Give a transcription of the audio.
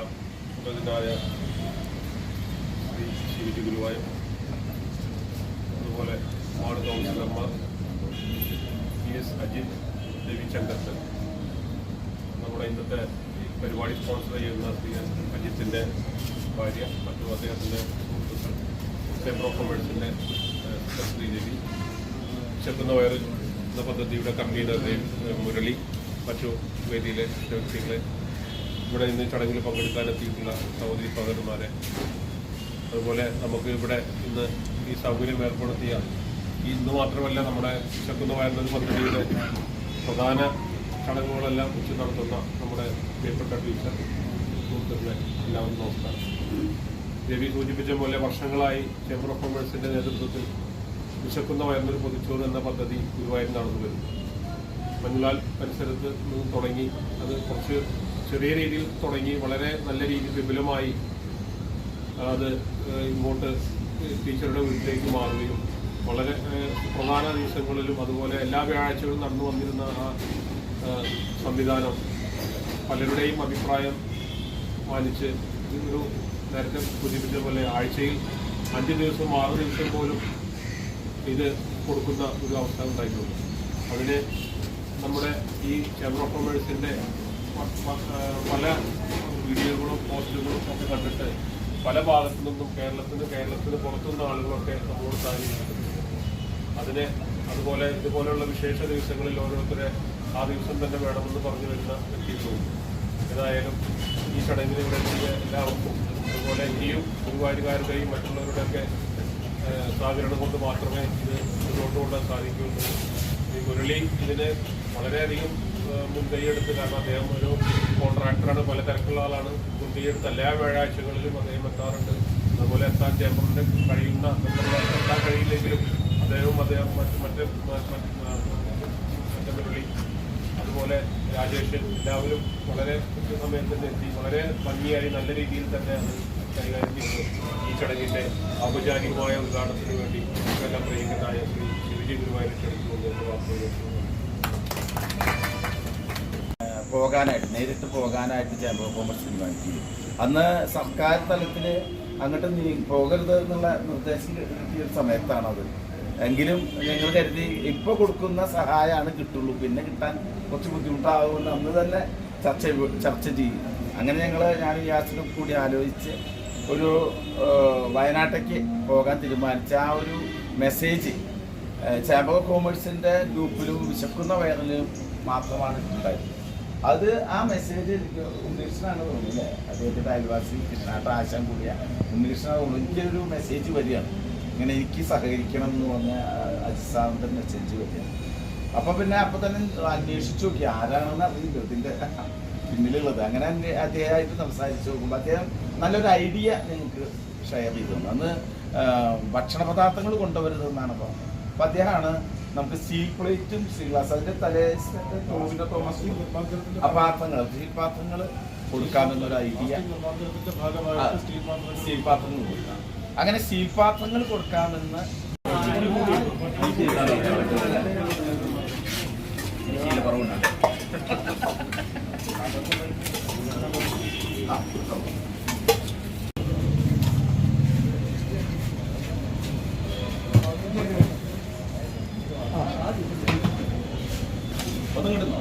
എല്ലാം സുഖജനായ ശ്രീ ശിവജി ഗുരുവായൂർ അതുപോലെ വാർഡ് കൗൺസിലർമാർ പി എസ് അജിത് രവി നമ്മുടെ ഇന്നത്തെ പരിപാടി സ്പോൺസർ ചെയ്യുന്ന ശ്രീ അജിത്തിന്റെ ഭാര്യ മറ്റു അദ്ദേഹത്തിന്റെ സുഹൃത്തുക്കൾ ചേംബർ ഓഫ് കൊമേഴ്സിന്റെ ശ്രീ രവി. ചെക്കുന്ന വയറിൽ എന്ന പദ്ധതിയുടെ കൺവീനർ മുരളി മറ്റു വേദിയിലെ വ്യക്തികളെ ഇവിടെ ഇന്ന് ചടങ്ങിൽ പങ്കെടുക്കാനെത്തിയിട്ടുള്ള സഹോദരി സഹോദരന്മാരെ. അതുപോലെ നമുക്ക് ഇവിടെ ഇന്ന് ഈ സൗകര്യം ഏർപ്പെടുത്തിയ ഇന്ന് മാത്രമല്ല നമ്മുടെ വിശക്കുന്ന വയറിനൊരു പദ്ധതിയുടെ പ്രധാന ചടങ്ങുകളെല്ലാം വെച്ച് നടത്തുന്ന നമ്മുടെ പ്രിയപ്പെട്ട ടീച്ചർ സുഹൃത്തുക്കളെ എല്ലാവരും നമസ്കാരം. രവി സൂചിപ്പിച്ച പോലെ വർഷങ്ങളായി ചേംബർ ഓഫ് കൊമേഴ്സിന്റെ നേതൃത്വത്തിൽ വിശക്കുന്ന വയറിനൊരു പൊതിച്ചോറ് എന്ന പദ്ധതി ഗുരുവായൂർ നടന്നു വരുന്നു. മഞ്ഞുലാൽ പരിസരത്ത് നിന്ന് തുടങ്ങി അത് കുറച്ച് ചെറിയ രീതിയിൽ തുടങ്ങി വളരെ നല്ല രീതിയിൽ വിപുലമായി അത് ഇങ്ങോട്ട് ടീച്ചറുടെ വീട്ടിലേക്ക് മാറുകയും വളരെ പ്രധാന ദിവസങ്ങളിലും അതുപോലെ എല്ലാ വ്യാഴാഴ്ചകളും നടന്നു വന്നിരുന്ന ആ സംവിധാനം പലരുടെയും അഭിപ്രായം മാനിച്ച് ഒരു നേരത്തെ സൂചിപ്പിച്ച പോലെ ആഴ്ചയിൽ അഞ്ച് ദിവസം ആറ് ദിവസം പോലും ഇത് കൊടുക്കുന്ന ഒരു അവസ്ഥ ഉണ്ടായിട്ടുണ്ട്. അതിന് നമ്മുടെ ഈ ചേംബർ ഓഫ് കൊമേഴ്സിന്റെ പല വീഡിയോകളും പോസ്റ്റുകളും ഒക്കെ കണ്ടിട്ട് പല ഭാഗത്തു നിന്നും കേരളത്തിന് കേരളത്തിന് പുറത്തുനിന്ന് ആളുകളൊക്കെ നമ്മളോട് സഹായിക്കുന്നുണ്ട് അതിന് അതുപോലെ ഇതുപോലെയുള്ള വിശേഷ ദിവസങ്ങളിൽ ഓരോരുത്തരെ ആ ദിവസം തന്നെ വേണമെന്ന് പറഞ്ഞു വരുന്ന വ്യക്തികളുണ്ട് ഏതായാലും ഈ ചടങ്ങിന് ഇവിടെ എത്തിയ എല്ലാവർക്കും അതുപോലെ ഇനിയും ഗുരുവായൂരുകാരുടെയും മറ്റുള്ളവരുടെയൊക്കെ സഹകരണം കൊണ്ട് മാത്രമേ ഇത് മുന്നോട്ട് കൊണ്ടുപോകാൻ സാധിക്കുകയുള്ളൂ. ഈ മുരളി ഇതിന് വളരെയധികം മുൻകൈയെടുത്ത് കാരണം അദ്ദേഹം ഒരു കോൺട്രാക്ടറാണ് പല തിരക്കുള്ള ആളാണ്. മുൻകൈയെടുത്ത് എല്ലാ വ്യാഴാഴ്ചകളിലും അദ്ദേഹം എത്താറുണ്ട്. അതുപോലെ എത്താൻ ചേർന്നിട്ട് കഴിയുന്ന എത്താൻ കഴിയില്ലെങ്കിലും അദ്ദേഹവും അദ്ദേഹം മറ്റ് മറ്റ് മറ്റേ അതുപോലെ രാജേഷ് എല്ലാവരും വളരെ കൃത്യസമയത്ത് തന്നെ എത്തി. വളരെ ഭംഗിയായി നല്ല രീതിയിൽ തന്നെ അത് കൈകാര്യം ചെയ്തു. ഈ ചടങ്ങിന്റെ ഔപചാരികമായ ഉദ്ഘാടനത്തിന് വേണ്ടി എല്ലാം പ്രിയങ്കനായ ശ്രീ ശിവജി ഗുരുവായൂർ എന്റെ വാക്കുകൾ പോകാനായിട്ട് നേരിട്ട് പോകാനായിട്ട് ചേംബർ ഓഫ് കോമേഴ്സ് തീരുമാനിച്ചു അന്ന് സർക്കാർ തലത്തിൽ അങ്ങോട്ട് നീ പോകരുത് എന്നുള്ള നിർദ്ദേശം കിട്ടിയ ഒരു സമയത്താണത്. എങ്കിലും ഞങ്ങൾ കരുതി ഇപ്പോൾ കൊടുക്കുന്ന സഹായമാണ് കിട്ടുള്ളൂ. പിന്നെ കിട്ടാൻ കുറച്ച് ബുദ്ധിമുട്ടാകുമെന്ന് അന്ന് തന്നെ ചർച്ച ചർച്ച ചെയ്യും. അങ്ങനെ ഞങ്ങൾ ഞാൻ യാസിനും കൂടി ആലോചിച്ച് ഒരു വയനാട്ടേക്ക് പോകാൻ തീരുമാനിച്ച ആ ഒരു മെസ്സേജ് ചേമ്പക കൊമേഴ്സിന്റെ ഗ്രൂപ്പിലും വിശക്കുന്ന വയറിലും മാത്രമാണ് ഉണ്ടായത് അത് ആ മെസ്സേജ് എനിക്ക് ഉണ്ണികൃഷ്ണനാണ് തോന്നുന്നത് അദ്ദേഹത്തിന്റെ അയൽവാസി കൃഷ്ണാട്ട ആശാൻ കൂടിയ ഉണ്ണികൃഷ്ണനാണ് തോന്നുന്നു എനിക്കൊരു മെസ്സേജ് വരികയാണ്. ഇങ്ങനെ എനിക്ക് സഹകരിക്കണം എന്ന് പറഞ്ഞ അജിസാറിന്റെ മെസ്സേജ് വരികയാണ്. അപ്പം പിന്നെ അപ്പം തന്നെ അന്വേഷിച്ചു നോക്കി ആരാണെന്ന് അറിയില്ല. ഇതിന്റെ പിന്നിലുള്ളത്. അങ്ങനെ അദ്ദേഹമായിട്ട് സംസാരിച്ച് നോക്കുമ്പോൾ അദ്ദേഹം നല്ലൊരു ഐഡിയ നിങ്ങൾക്ക് ഷെയർ ചെയ്തു അന്ന് ഭക്ഷണ പദാർത്ഥങ്ങൾ കൊണ്ടുവരുന്നതെന്നാണ് പറഞ്ഞത്. അപ്പം അദ്ദേഹമാണ് നമുക്ക് സ്റ്റീൽ പ്ലേറ്റും സ്റ്റീൽ ഗ്ലാസ് അതിന്റെ തലേ ടോവിനോ തോമസ് പാത്രങ്ങൾ സ്റ്റീൽ പാത്രങ്ങൾ കൊടുക്കാമെന്നൊരു ഐഡിയ സ്റ്റീൽ പാത്രങ്ങൾ കൊടുക്കാം അങ്ങനെ സ്റ്റീൽ പാത്രങ്ങൾ കൊടുക്കാമെന്ന് ശീലക്കുറവുണ്ടാകും. കിട്ടുന്നു.